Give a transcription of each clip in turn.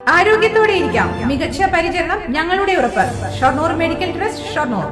ആരോഗ്യത്തോടെ ഇരിക്കാം. മികച്ച പരിചരണം ഞങ്ങളുടെ ഉറപ്പ്. Shoranur medical trust Shoranur.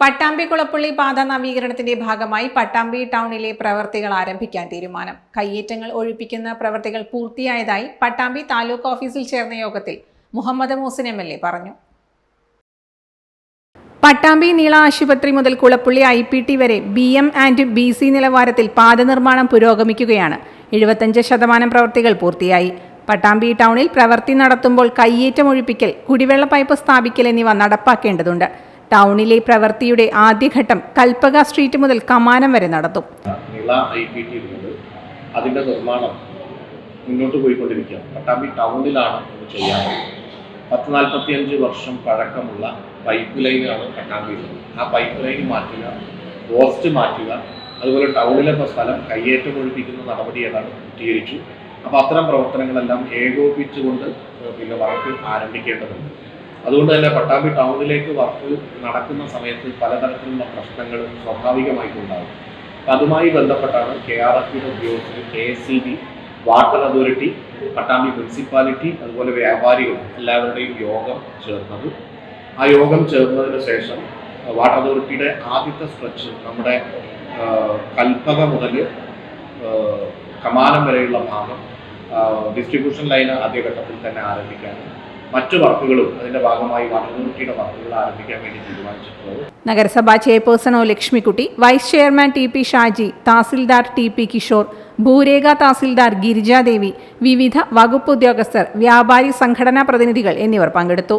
Pattambi Kulappully പാത നവീകരണത്തിന്റെ ഭാഗമായി പട്ടാമ്പി ടൗണിലെ പ്രവർത്തികൾ ആരംഭിക്കാൻ തീരുമാനം. കയ്യേറ്റങ്ങൾ ഒഴിപ്പിക്കുന്ന പ്രവർത്തികൾ പൂർത്തിയായതായി പട്ടാമ്പി താലൂക്ക് ഓഫീസിൽ ചേർന്ന യോഗത്തിൽ Muhammad Muhsin M L A പറഞ്ഞു. പട്ടാമ്പി നീള ആശുപത്രി മുതൽ കുളപ്പുള്ളി ഐ പി ടി വരെ B M and B C നിലവാരത്തിൽ പാത നിർമ്മാണം പുരോഗമിക്കുകയാണ്. എഴുപത്തഞ്ച് ശതമാനം പ്രവൃത്തികൾ പൂർത്തിയായി. പട്ടാമ്പി ടൗണിൽ പ്രവൃത്തി നടത്തുമ്പോൾ കയ്യേറ്റം ഒഴിപ്പിക്കൽ കുടിവെള്ള പൈപ്പ് സ്ഥാപിക്കൽ എന്നിവ നടപ്പാക്കേണ്ടതുണ്ട്. ടൗണിലെ പ്രവൃത്തിയുടെ ആദ്യഘട്ടം കൽപ്പക സ്ട്രീറ്റ് മുതൽ കമാനം വരെ നടത്തും. അതിന്റെ നിർമ്മാണം മുന്നോട്ട് പോയിക്കൊണ്ടിരിക്കുകയാണ്. പട്ടാമ്പി ടൗണിലാണ് ഇത് ചെയ്യാറ്. പത്ത് നാൽപ്പത്തിയഞ്ച് വർഷം പഴക്കമുള്ള പൈപ്പ് ലൈനാണ് പട്ടാമ്പിയിലുള്ളത് ആ പൈപ്പ് ലൈൻ മാറ്റുക പോസ്റ്റ് മാറ്റുക അതുപോലെ ടൗണിലെ സ്ഥലം കയ്യേറ്റം ഒഴിപ്പിക്കുന്ന നടപടി പൂർത്തീകരിച്ചു. അപ്പോൾ അത്തരം പ്രവർത്തനങ്ങളെല്ലാം ഏകോപിപ്പിച്ചുകൊണ്ട് പിന്നെ വർക്ക് ആരംഭിക്കേണ്ടതുണ്ട്. അതുകൊണ്ട് തന്നെ പട്ടാമ്പി ടൗണിലേക്ക് വർക്ക് നടക്കുന്ന സമയത്ത് പലതരത്തിലുള്ള പ്രശ്നങ്ങൾ സ്വാഭാവികമായിട്ടുണ്ടാകും. അതുമായി ബന്ധപ്പെട്ടാണ് കെ ആർ എഫിയുടെ ഉദ്യോഗസ്ഥർ K S C B water authority Pattambi municipality അതുപോലെ വ്യാപാരികൾ എല്ലാവരുടെയും യോഗം ചേർന്നത്. ആ യോഗം ചേർന്നതിന് ശേഷം വാട്ടർ അതോറിറ്റിയുടെ ആദ്യത്തെ സ്ട്രെച്ച് നമ്മുടെ കൽപ്പക മുതൽ കമാനം വരെയുള്ള ഭാഗം ഡിസ്ട്രിബ്യൂഷൻ ലൈൻ ആദ്യഘട്ടത്തിൽ തന്നെ ആരംഭിക്കാനും മറ്റു വർക്കുകളും അതിന്റെ ഭാഗമായി വാട്ടർ വർക്കുകൾ ആരംഭിക്കാൻ വേണ്ടി തീരുമാനിച്ചിട്ടുള്ളത്. നഗരസഭാ chairperson O Lakshmikutty vice chairman T P Shaji tahsildar T P Kishore ഭൂരേഖ തഹസിൽദാർ ഗിരിജാദേവി വിവിധ വകുപ്പ് ഉദ്യോഗസ്ഥർ വ്യാപാരി സംഘടനാ പ്രതിനിധികൾ എന്നിവർ പങ്കെടുത്തു.